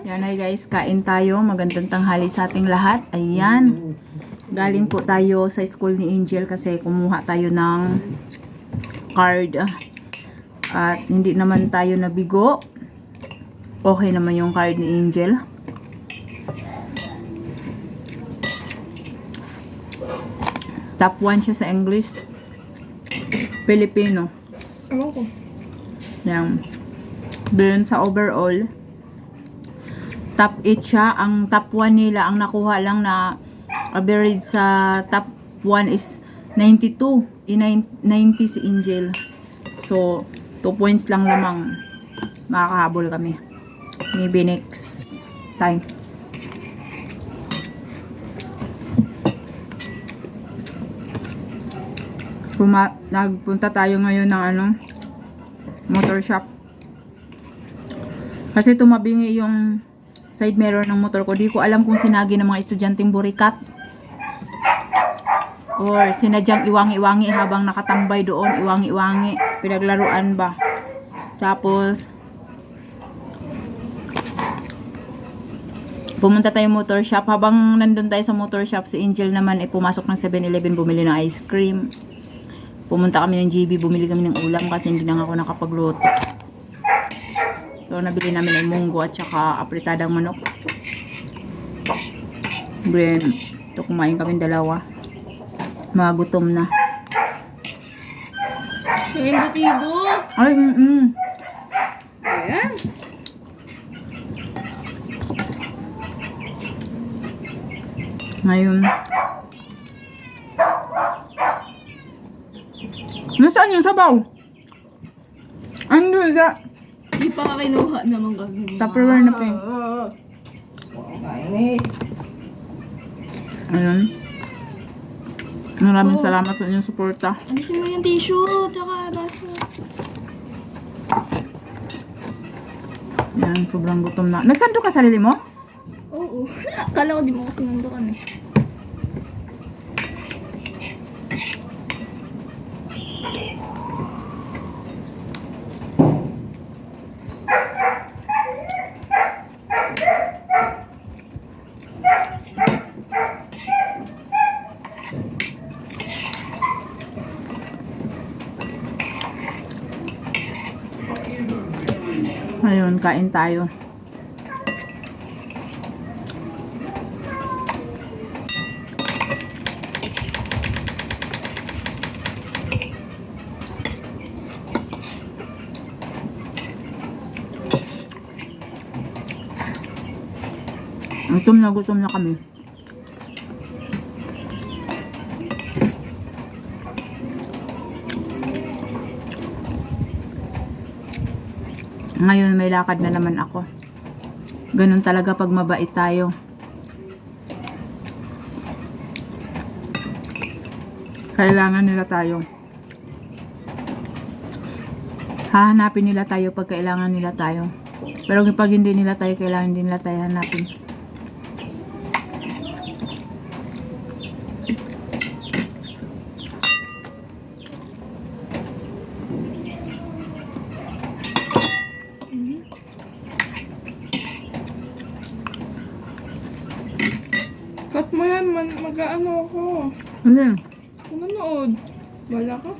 Yan ay guys, kain tayo. Magandang tanghali sa ating lahat. Ayan. Galing po tayo sa school ni Angel kasi kumuha tayo ng card. At hindi naman tayo nabigo. Okay naman yung card ni Angel. Top 1 siya sa English. Filipino. Yan. Then sa overall, top 8 siya. Ang top 1 nila, ang nakuha lang na average sa top 1 is 92. I 90 si Angel. So, 2 points lang lamang makakahabol kami. Maybe next time. Puma nagpunta tayo ngayon ng ano, motor shop. Kasi tumabingi yung side mirror ng motor ko. Di ko alam kung sinagi ng mga estudyanteng burikat. Or sinadyang iwangi-iwangi habang nakatambay doon. Iwangi-iwangi. Pinaglaruan ba? Tapos, pumunta tayo motor shop. Habang nandun tayo sa motor shop, si Angel naman ay pumasok ng 7-Eleven bumili ng ice cream. Pumunta kami ng GB, bumili kami ng ulam kasi hindi na ako nakapagluto. So, nabili namin ay munggo at saka apritadang manok. Then, ito kumain kami dalawa. Mga gutom na. May embutido. Ay, mm, mm. Ayan. Ngayon. Nasaan yung sabaw? Andun sa Di pa ka kinuha naman kami. Tupperware na pink. Ayun. Maraming Oh. salamat sa inyong suporta. Alisin mo yung tissue, tsaka baso. Yan, sobrang gutom na. Nagsando ka sarili mo? Oo. Akala ko di mo ko sinundukan eh. Ayun, kain tayo. Gutom na gutom na kami. Ngayon may lakad na naman ako. Ganun talaga pag mabait tayo. Kailangan nila tayo. Hahanapin nila tayo pag kailangan nila tayo. Pero pag hindi nila tayo, kailangan din nila tayo hanapin. Cut mo yan, man, mag-ano ako. Ano yun? Nanonood. Wala ka?